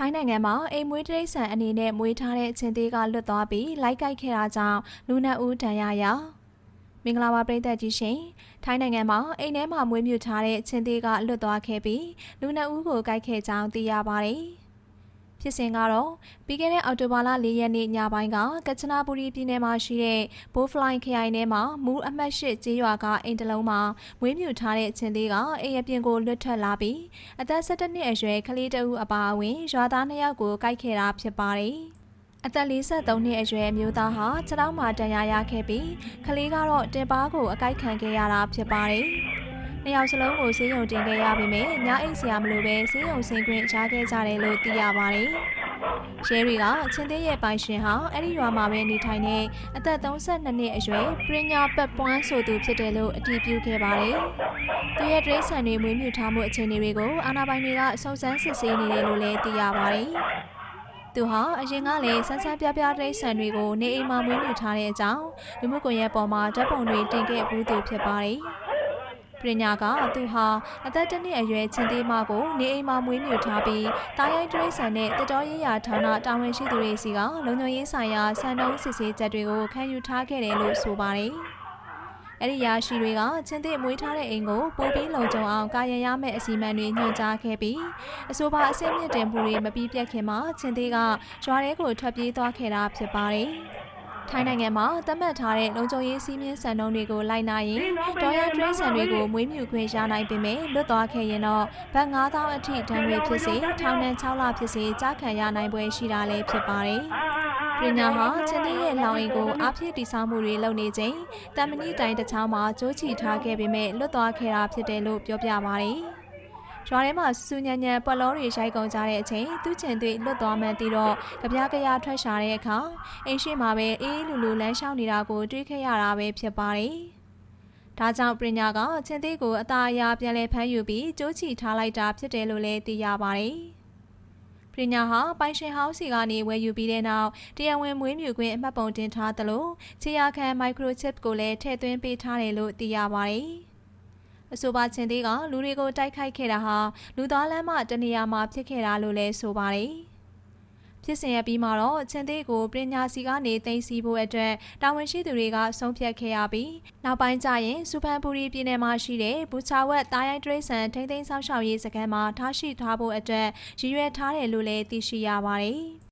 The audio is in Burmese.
ထိုင်းနိုင်ငံမှာအိမ်မွေးတိရစ္ဆာန်အနေနဲ့မွေးထားတဲ့အချင်းသေးကလွတ်သွားပြီးလိုက်ကိုက်ခဲ့တာကြောင့်လူနတ်ဦးဒဏ်ရာရမင်္ဂလာပါပရိသတ်ကြီးရှင်ထိုင်းနိုင်ငံမှာအိမ်ထဲမှာမွေးမြူထားတဲ့အချင်းသေးကလွတ်သွားခဲ့ပြီးလူနတ်ဦးကိုကိုက်ခဲ့ကြောင်းသိရပါတယ် ဖြစ်စဉ်ကတော့ပြီးခဲ့တဲ့အောက်တိုဘာလ၄ရက်နေ့ညပိုင်းကကချနာပူရီပြည်နယ်မှာရှိတဲ့ဘိုးဖလိုင်းခရိုင်ထဲမှာမူအမှတ်၈ကျေးရွာကအိမ်တစ်လုံးမှာမွေးမြူထားတဲ့အချင်းသေးကအိမ်အပြင်ကိုလွတ်ထွက်လာပြီးအသက်၁၇နှစ်အရွယ်ကလေးတဦးအပါအဝင်ရွာသား၂ယောက်ကိုကိုက်ခဲ့တာဖြစ်ပါတယ်။အသက်43နှစ်အရွယ်အမျိုးသားဟာခြေထောက်မှာဒဏ်ရာရခဲ့ပြီးကလေးကတော့တင်ပါးကိုအကိုက်ခံခဲ့ရတာဖြစ်ပါတယ်။ နှစ်ယောက်စလုံးကိုဆေးရုံတင်ခဲ့ရပေမဲ့ညအိတ်စရာမလိုပဲဆေးရုံဆင်းခွင့်ရခဲ့ကြတယ်လို့သိရပါတယ်။ရဲတွေကအချင်းသေးရဲ့ပိုင်ရှင်ဟာအဲ့ဒီရွာမှာပဲနေထိုင်နေအသက်32နှစ်အရွယ်ပညာပတ်ပွန်းဆိုသူဖြစ်တယ်လို့အတည်ပြုခဲ့ပါတယ်။သူရဲ့ဒရိတ်ဆန်တွေမွေးမြူထားမှုအခြေအနေတွေကိုအာဏာပိုင်တွေကစုံစမ်းစစ်ဆေးနေတယ်လို့လည်းသိရပါတယ်။သူဟာအရင်ကလည်းဆန်းဆန်းပြပြဒရိတ်ဆန်တွေကိုနေအိမ်မှာမွေးမြူထားတဲ့အကြောင်းလူမှုကွန်ရက်ပေါ်မှာဓာတ်ပုံတွေတင်ခဲ့ဘူးသူဖြစ်ပါတယ်။ ပညာကသူဟာအသက်တစ်နှစ်အရွယ်ချင်းသေးမကိုနေအိမ်မှာမွေးမြူထားပြီးတားရိုက်တရိတ်ဆန်နဲ့တတော်ရေးရာဌာနတာဝန်ရှိသူတွေစီကလုံခြုံရေးဆိုင်ရာစံနှုန်းစစ်ဆေးချက်တွေကိုခံယူထားခဲ့တယ်လို့ဆိုပါတယ်။အဲ့ဒီရာရှိတွေကချင်းသေးမွေးထားတဲ့အိမ်ကိုပို့ပြီးလုံခြုံအောင်ကာယံရမယ့်အစီအမံတွေညွှန်ကြားခဲ့ပြီးအဆိုပါအဆင့်မြင့်တင်မှုတွေမပြီးပြတ်ခင်မှာချင်းသေးကရွာထဲကိုထွက်ပြေးသွားခဲ့တာဖြစ်ပါတယ်။ ထိုင်းနိုင်ငံမှာသတ်မှတ်ထားတဲ့လုံခြုံရေးစည်းမျဉ်းစံနှုန်းတွေကိုလိုက်နာရင်တော်ရဒရိဆန်တွေကိုမွေးမြူခွင့်ရနိုင်ပေမဲ့လွတ်သွားခဲ့ရင်တော့ဘတ်9000အထိဒဏ်ငွေဖြစ်စေထောင်ဒဏ်6လဖြစ်စေကြားခံရနိုင်ပွဲရှိတာလည်းဖြစ်ပါတယ်။ပညာဟာချင်းသေးရဲ့လောင်အိမ်ကိုအဖြစ်တည်ဆောက်မှုတွေလုပ်နေချိန်တမနီတိုင်တစ်ချောင်းမှာကြိုးချီထားခဲ့ပေမဲ့လွတ်သွားခဲ့တာဖြစ်တယ်လို့ပြောပြပါတယ်။ ရွာထဲမှာစူးညံ့ညံ့ပွက်လုံးတွေရိုက်ကုန်ကြတဲ့အချိန်သူ့ချင်သွေးလွတ်သွားမှန်းသိတော့ကြပြားကြရထွက်ရှာတဲ့အခါအိမ်ရှိမှာပဲအေးလူလူလမ်းလျှောက်နေတာကိုတွေးခဲ့ရတာပဲဖြစ်ပါတယ်။ဒါကြောင့်ပညာကချင်းသေးကိုအသာအရာပြန်လဲဖမ်းယူပြီးကြိုးချီထားလိုက်တာဖြစ်တယ်လို့လည်းသိရပါတယ်။ပညာဟာပိုင်ရှင်ဟောင်းစီကနေဝယ်ယူပြီးတဲ့နောက်တရားဝင်မွေးမြူခွင့်အမှတ်ပုံတင်ထားသလိုခြေရခံ microchip ကိုလည်းထည့်သွင်းပေးထားတယ်လို့သိရပါတယ်။ အဆိုပါချင်းသေးကလူတွေကိုတိုက်ခိုက်ခဲ့တာဟာလူသားလမ်းမတနေရာမှာဖြစ်ခဲ့တာလို့လည်းဆိုပါတယ်ဖြစ်စဉ်ရပြီးမှတော့ချင်းသေးကိုပညာစီကနေတင်စီဖို့အတွက်တာဝန်ရှိသူတွေကဆုံးဖြတ်ခဲ့ရပြီးနောက်ပိုင်းကျရင်စူဖန်ပူရီပြည်နယ်မှာရှိတဲ့ဘူချာဝက်တာရိုင်တရိတ်ဆန်ထိမ့်သိမ်းဆောက်ရှောက်ရေးစခန်းမှာထားရှိထားဖို့အတွက်ရည်ရွယ်ထားတယ်လို့လည်းသိရှိရပါတယ်။